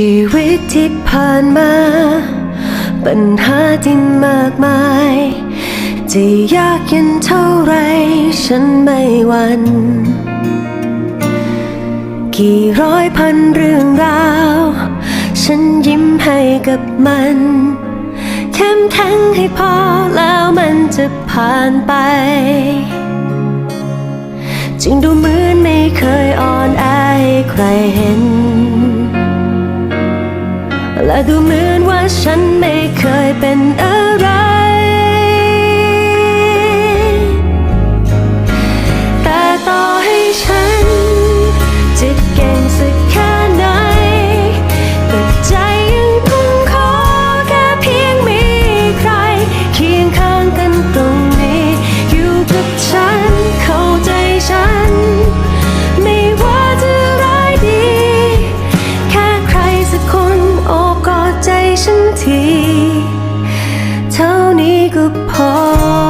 ชีวิตที่ผ่านมา ปัญหาที่มากมาย จะยากเย็นเท่าไรฉันไม่หวันกี่ร้อยพันเรื่องราว ฉันยิ้มให้กับมันเข้มแข็งให้พอแล้วมันจะผ่านไป จึงดูเหมือนไม่เคยอ่อนแอให้ใครเห็น และดูเหมือนว่าฉัน ก็พอ